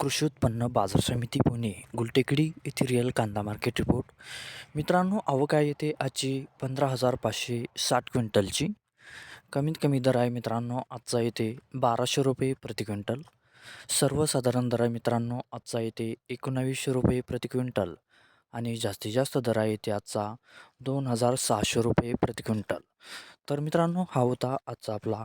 कृषी उत्पन्न बाजार समिती पुणे गुलटेकडी येथे रिअल कांदा मार्केट रिपोर्ट मित्रांनो आवक येते येथे आजची पंधरा हजार पाचशे साठ क्विंटलची. कमीत कमी दर आहे मित्रांनो आजचा येथे बाराशे रुपये प्रति क्विंटल. सर्वसाधारण दर आहे मित्रांनो आजचा येथे एकोणावीसशे रुपये प्रति क्विंटल. आणि जास्तीत जास्त दर आहे येथे आजचा दोन हजार सहाशे रुपये प्रति क्विंटल. तर मित्रांनो हा होता आजचा आपला